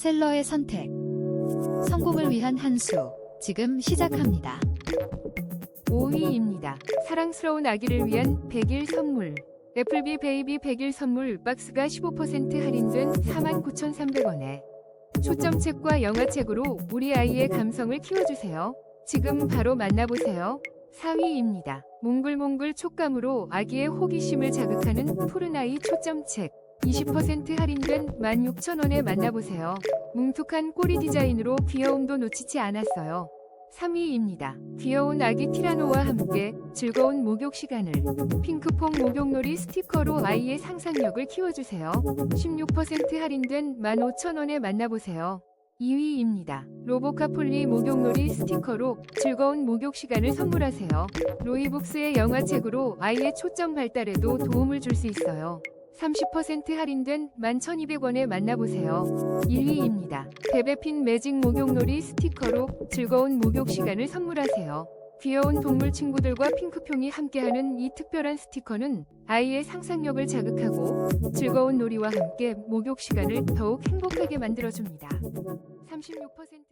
셀러의 선택. 성공을 위한 한 수. 지금 시작합니다. 5위입니다. 사랑스러운 아기를 위한 100일 선물. 애플비 베이비 100일 선물 박스가 15% 할인된 49,300원에 초점책과 영화책으로 우리 아이의 감성을 키워주세요. 지금 바로 만나보세요. 4위입니다. 몽글몽글 촉감으로 아기의 호기심을 자극하는 푸른아이 초점책. 20% 할인된 16,000원에 만나보세요. 뭉툭한 꼬리 디자인으로 귀여움도 놓치지 않았어요. 3위입니다. 귀여운 아기 티라노와 함께 즐거운 목욕 시간을 핑크퐁 목욕놀이 스티커로 아이의 상상력을 키워주세요. 16% 할인된 15,000원에 만나보세요. 2위입니다. 로보카 폴리 목욕놀이 스티커로 즐거운 목욕 시간을 선물하세요. 로이북스의 영화책으로 아이의 초점 발달에도 도움을 줄 수 있어요. 30% 할인된 11,200원에 만나보세요. 1위입니다. 베베핀 매직 목욕놀이 스티커로 즐거운 목욕 시간을 선물하세요. 귀여운 동물 친구들과 핑크퐁이 함께하는 이 특별한 스티커는 아이의 상상력을 자극하고 즐거운 놀이와 함께 목욕 시간을 더욱 행복하게 만들어줍니다. 36%